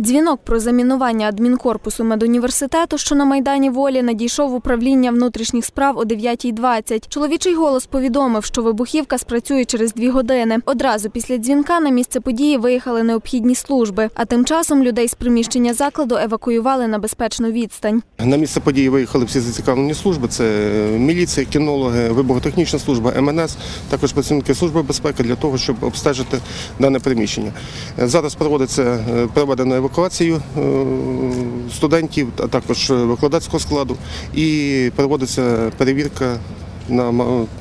Дзвінок про замінування адмінкорпусу медуніверситету, що на Майдані Волі, надійшов в управління внутрішніх справ о 9.20. Чоловічий голос повідомив, що вибухівка спрацює через дві години. Одразу після дзвінка на місце події виїхали необхідні служби, а тим часом людей з приміщення закладу евакуювали на безпечну відстань. На місце події виїхали всі зацікавлені служби. Це міліція, кінологи, вибухотехнічна служба, МНС, також працівники служби безпеки для того, щоб обстежити дане приміщення. Зараз проводиться е, проведено евакуацію е, студентів, а також викладацького складу, і проводиться перевірка на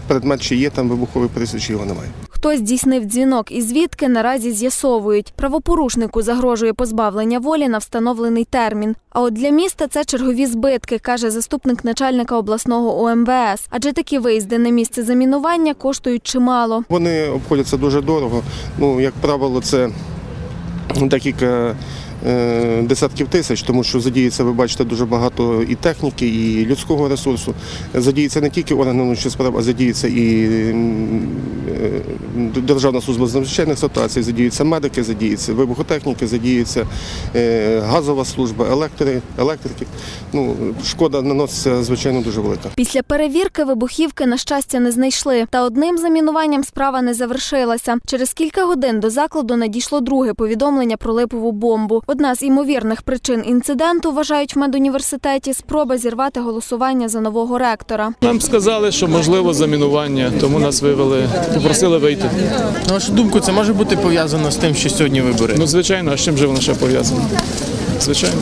предмет, чи є там вибуховий пристрій, чи його немає. Хто здійснив дзвінок і звідки наразі з'ясовують. Правопорушнику загрожує позбавлення волі на встановлений термін. А от для міста це чергові збитки, каже заступник начальника обласного ОМВС. Адже такі виїзди на місце замінування коштують чимало. Вони обходяться дуже дорого. Ну, як правило, це декілька десятків тисяч, тому що задіється, ви бачите, дуже багато і техніки, і людського ресурсу. Задіється не тільки органи внутрішніх справ, а задіється і е, Державна служба з надзвичайних ситуацій, задіються медики, задіються вибухотехніки, задіються е, газова служба, електри, електрики. Ну, шкода наноситься, звичайно, дуже велика. Після перевірки вибухівки, на щастя, не знайшли. Та одним замінуванням справа не завершилася. Через кілька годин до закладу надійшло друге повідомлення про липову бомбу. Одна з імовірних причин інциденту, вважають в медуніверситеті, спроба зірвати голосування за нового ректора. Нам сказали, що можливо замінування, тому нас вивели, попросили вийти. На вашу думку, це може бути пов'язано з тим, що сьогодні вибори? Ну, звичайно, а з чим же воно ще пов'язано? Звичайно.